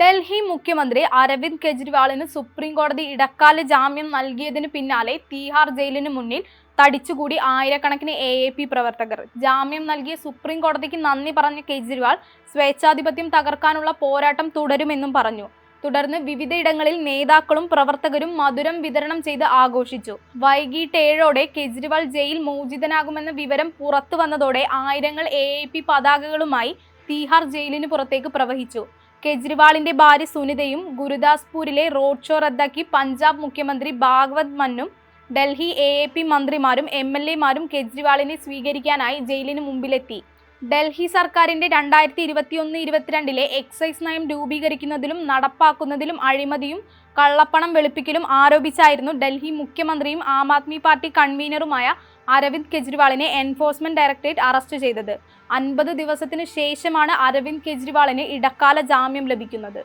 ഡൽഹി മുഖ്യമന്ത്രി അരവിന്ദ് കെജ്രിവാളിന് സുപ്രീം കോടതി ഇടക്കാല ജാമ്യം നൽകിയതിന് പിന്നാലെ തീഹാർ ജയിലിന് മുന്നിൽ തടിച്ചുകൂടി ആയിരക്കണക്കിന് എ എ പി പ്രവർത്തകർ. ജാമ്യം നൽകിയ സുപ്രീം കോടതിക്ക് നന്ദി പറഞ്ഞ കെജ്രിവാൾ സ്വേച്ഛാധിപത്യം തകർക്കാനുള്ള പോരാട്ടം തുടരുമെന്നും പറഞ്ഞു. തുടർന്ന് വിവിധയിടങ്ങളിൽ നേതാക്കളും പ്രവർത്തകരും മധുരം വിതരണം ചെയ്ത് ആഘോഷിച്ചു. വൈകിട്ട് ഏഴോടെ കെജ്രിവാൾ ജയിൽ മോചിതനാകുമെന്ന വിവരം പുറത്തു വന്നതോടെ ആയിരങ്ങൾ എ പതാകകളുമായി തീഹാർ ജയിലിന് പുറത്തേക്ക് പ്രവഹിച്ചു. കെജ്രിവാളിന്റെ ഭാര്യ സുനിതയും ഗുരുദാസ്പൂരിലെ റോഡ് ഷോ റദ്ദാക്കി പഞ്ചാബ് മുഖ്യമന്ത്രി ഭാഗവത് മന്നും ഡൽഹി എ മന്ത്രിമാരും എം എൽ എമാരും കെജ്രിവാളിനെ സ്വീകരിക്കാനായി ജയിലിന് മുമ്പിലെത്തി. ഡൽഹി സർക്കാരിന്റെ രണ്ടായിരത്തി ഇരുപത്തിയൊന്ന് ഇരുപത്തിരണ്ടിലെ എക്സൈസ് നയം രൂപീകരിക്കുന്നതിലും നടപ്പാക്കുന്നതിലും അഴിമതിയും കള്ളപ്പണം വെളുപ്പിക്കലും ആരോപിച്ചായിരുന്നു ഡൽഹി മുഖ്യമന്ത്രിയും ആം ആദ്മി പാർട്ടി കൺവീനറുമായ അരവിന്ദ് കെജ്രിവാളിനെ എൻഫോഴ്സ്മെന്റ് ഡയറക്ടറേറ്റ് അറസ്റ്റ് ചെയ്തത്. അൻപത് ദിവസത്തിനു ശേഷമാണ് അരവിന്ദ് കെജ്രിവാളിന് ഇടക്കാല ജാമ്യം ലഭിക്കുന്നത്.